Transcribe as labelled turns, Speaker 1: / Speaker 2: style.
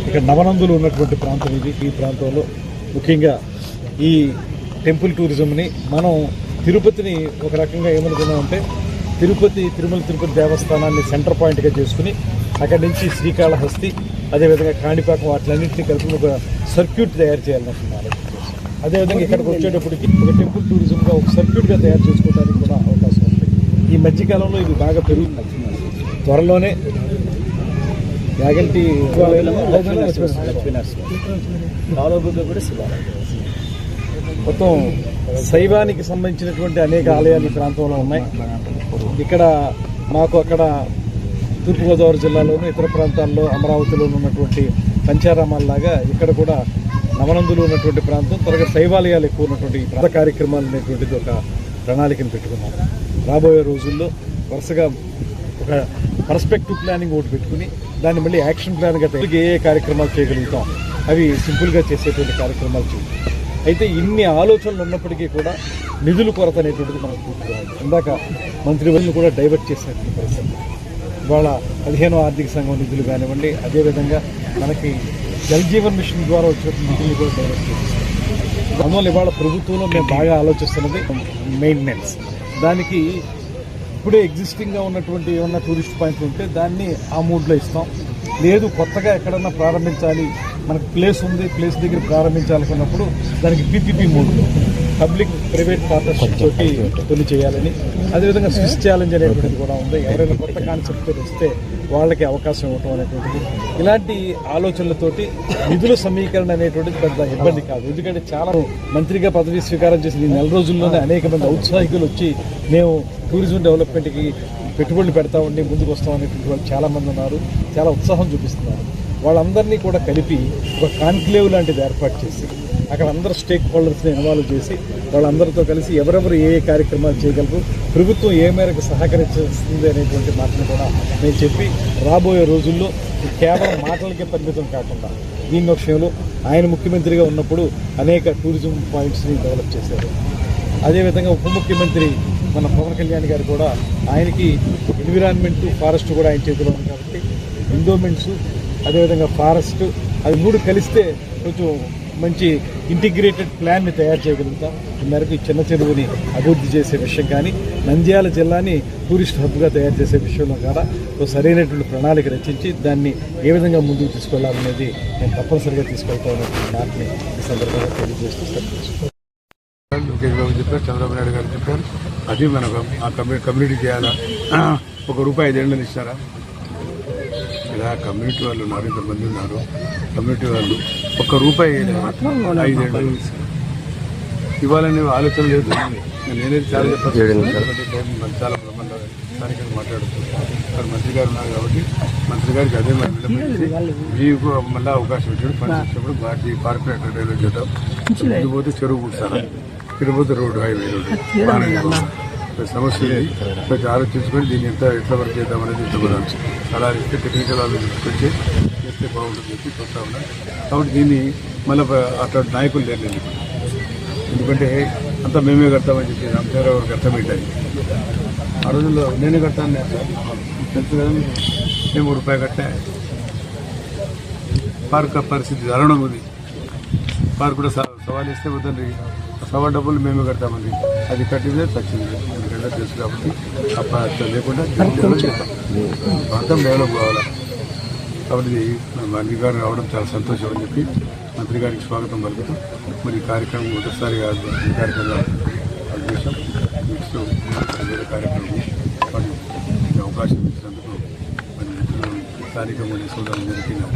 Speaker 1: ఇక్కడ నవనందులు ఉన్నటువంటి ప్రాంతం ఇది. ఈ ప్రాంతంలో ముఖ్యంగా ఈ టెంపుల్ టూరిజంని మనం తిరుపతిని ఒక రకంగా ఏమనుకున్నామంటే తిరుపతి తిరుమల తిరుపతి దేవస్థానాన్ని సెంటర్ పాయింట్గా చేసుకుని అక్కడి నుంచి శ్రీకాళహస్తి అదేవిధంగా కాణిపాకం వాటిలన్నింటినీ కలిపి ఒక సర్క్యూట్ తయారు చేయాలనుకున్నారు అదేవిధంగా ఇక్కడికి వచ్చేటప్పటికి ఒక టెంపుల్ టూరిజంగా ఒక సర్క్యూట్గా తయారు చేసుకోవడానికి కూడా అవకాశం ఈ మధ్యకాలంలో ఇది బాగా పెరుగుతుంది. త్వరలోనే యాగంటి మొత్తం శైవానికి సంబంధించినటువంటి అనేక ఆలయాలు ఈ ప్రాంతంలో ఉన్నాయి. ఇక్కడ మాకు అక్కడ తూర్పుగోదావరి జిల్లాలోను ఇతర ప్రాంతాల్లో అమరావతిలో ఉన్నటువంటి పంచారామాల్లాగా ఇక్కడ కూడా నవనందులు ఉన్నటువంటి ప్రాంతం. త్వరగా శైవాలయాలు ఎక్కువ ఉన్నటువంటి కార్యక్రమాలు అనేటువంటిది ఒక ప్రణాళికను పెట్టుకున్నాం. రాబోయే రోజుల్లో వరుసగా ఒక పర్స్పెక్టివ్ ప్లానింగ్ ఒకటి పెట్టుకుని దాన్ని మళ్ళీ యాక్షన్ ప్లాన్గా ఏ ఏ కార్యక్రమాలు చేయగలుగుతాం అవి సింపుల్గా చేసేటువంటి కార్యక్రమాలు చేయాలి అయితే ఇన్ని ఆలోచనలు ఉన్నప్పటికీ కూడా నిధుల కొరత అనేటువంటిది మనకు పూర్తిగా ఇందాక ఇందాక మంత్రివర్యులు కూడా డైవర్ట్ చేసినటువంటి పరిస్థితి. ఇవాళ పదిహేనో ఆర్థిక సంఘం నిధులు కానివ్వండి అదేవిధంగా మనకి జల్ జీవన్ మిషన్ ద్వారా వచ్చినటువంటి నిధులు కూడా డైవర్ట్ చేసేస్తాం అందువల్ల ఇవాళ ప్రభుత్వంలో మేము బాగా ఆలోచిస్తున్నది మెయింటెనెన్స్ దానికి ఇప్పుడే ఎగ్జిస్టింగ్గా ఉన్నటువంటి ఏమన్నా టూరిస్ట్ పాయింట్లు ఉంటే దాన్ని ఆ మూడ్లో ఇస్తాం. లేదు కొత్తగా ఎక్కడన్నా ప్రారంభించాలి మనకు ప్లేస్ ఉంది ప్లేస్ దగ్గర ప్రారంభించాలనుకున్నప్పుడు దానికి PPP mode public private partnership తోటి కొన్ని చేయాలని. అదేవిధంగా స్విస్ ఛాలెంజ్ అనేటువంటిది కూడా ఉంది. ఎవరైనా కొత్త కాన్సెప్ట్ వస్తే వాళ్ళకి అవకాశం ఇవ్వటం అనేటువంటిది. ఇలాంటి ఆలోచనలతోటి నిధుల సమీకరణ అనేటువంటిది పెద్ద ఇబ్బంది కాదు. ఎందుకంటే చాలా మంత్రిగా పదవి స్వీకారం చేసిన ఈ నెల రోజుల్లోనే అనేక మంది ఔత్సాహికులు వచ్చి మేము టూరిజం డెవలప్మెంట్కి పెట్టుబడులు పెడతామండి ముందుకు వస్తాం అనేటువంటి వాళ్ళు చాలామంది ఉన్నారు. చాలా ఉత్సాహం చూపిస్తున్నారు. వాళ్ళందరినీ కూడా కలిపి ఒక కాన్క్లేవ్ లాంటిది ఏర్పాటు చేసి అక్కడ అందరు స్టేక్ హోల్డర్స్ని ఇన్వాల్వ్ చేసి వాళ్ళందరితో కలిసి ఎవరెవరు ఏ ఏ కార్యక్రమాలు చేయగలరు ప్రభుత్వం ఏ మేరకు సహకరిస్తుంది అనేటువంటి మాటను కూడా నేను చెప్పి రాబోయే రోజుల్లో కేవలం మాటలకే పరిమితం కాకుండా దీని విషయంలో ఆయన ముఖ్యమంత్రిగా ఉన్నప్పుడు అనేక టూరిజం పాయింట్స్ని డెవలప్ చేశారు. అదేవిధంగా ఉప ముఖ్యమంత్రి మన పవన్ కళ్యాణ్ గారు కూడా ఆయనకి ఎన్విరాన్మెంట్ ఫారెస్ట్ కూడా ఆయన చేతిలో ఉంది కాబట్టి ఎండోమెంట్స్ అదేవిధంగా ఫారెస్ట్ అది మూడు కలిస్తే కొంచెం మంచి ఇంటిగ్రేటెడ్ ప్లాన్ని తయారు చేయగలుగుతాం ఈ మేరకు ఈ చిన్న చెరువుని అభివృద్ధి చేసే విషయం కానీ నంద్యాల జిల్లాని టూరిస్ట్ హబ్గా తయారు చేసే విషయంలో కూడా ఒక సరైనటువంటి ప్రణాళిక రచించి దాన్ని ఏ విధంగా ముందుకు తీసుకెళ్ళాలనేది నేను తప్పనిసరిగా తీసుకెళ్తామనేటువంటి మాటని ఈ సందర్భంగా తెలియజేస్తూ
Speaker 2: చెప్పారు. చంద్రబాబు నాయుడు గారు చెప్పారు. అది మనకు ఆ కమ్యూనిటీ కమ్యూనిటీ చేయాలా? ఒక రూపాయి ఐదేళ్ళని ఇస్తారా? ఇలా కమ్యూనిటీ వాళ్ళు ఉన్నారు ఇంతమంది ఉన్నారు. కమ్యూనిటీ వాళ్ళు ఒక్క రూపాయి. ఐదేళ్ళు. ఇవ్వాలనే ఆలోచన లేదు. నేనే చాలా చెప్పాను. చాలా బ్రహ్మాండ మాట్లాడుతున్నాను. మరి మంత్రి గారు ఉన్నారు కాబట్టి మంత్రి గారికి అదే మీకు మళ్ళీ అవకాశం ఇచ్చాడు. ఫండ్స్ ఇచ్చినప్పుడు భారతీయ కార్పొరేటర్ రైల్వే చేద్దాం. పోతే చెరువు కూర్చాను ఇటు పోతే రోడ్డు హైవే రోడ్డు. సమస్య ఉంది కొంచెం ఆలోచించుకొని దీన్ని ఎంత ఎట్లా వర్క్ చేద్దామనేది ఇష్టపడాలి అలా ఇస్తే టెక్నికల్ ఆలోచించుకొచ్చి చేస్తే బాగుంటుంది చెప్పి చూస్తా ఉన్నా. కాబట్టి దీన్ని మళ్ళీ అట్లా నాయకులు లేరు ఎందుకంటే అంతా మేమే కడతామని చెప్పి రామచంద్రరావు గారికి అర్థమైంది. ఆ రోజుల్లో నేనే కడతాను నేను తెలుసు కదా మేము రూపాయి కట్టా. పార్క్ పరిస్థితి దారుణం ఉంది పార్క్ కూడా సవాల్ ఇస్తే వద్దండి. సవాల్ డబ్బులు మేమే కడతామండి అది కట్టిందే తచ్చింది ఎందుకంటే తెలుసు కాబట్టి ఆ లేకుండా డెవలప్ చేస్తాం ప్రాంతం డెవలప్ కావాలా? కాబట్టి ఇది మంత్రి గారు రావడం చాలా సంతోషం అని చెప్పి మంత్రి గారికి స్వాగతం పలుకుతూ మరి ఈ కార్యక్రమం మొదటిసారిగా ఈ కార్యక్రమం అధ్యక్షం నెక్స్ట్ వేరే కార్యక్రమం మరి అవకాశం ఇచ్చినందుకు మరి కార్యక్రమం మరియు సోదరులందరికీ నా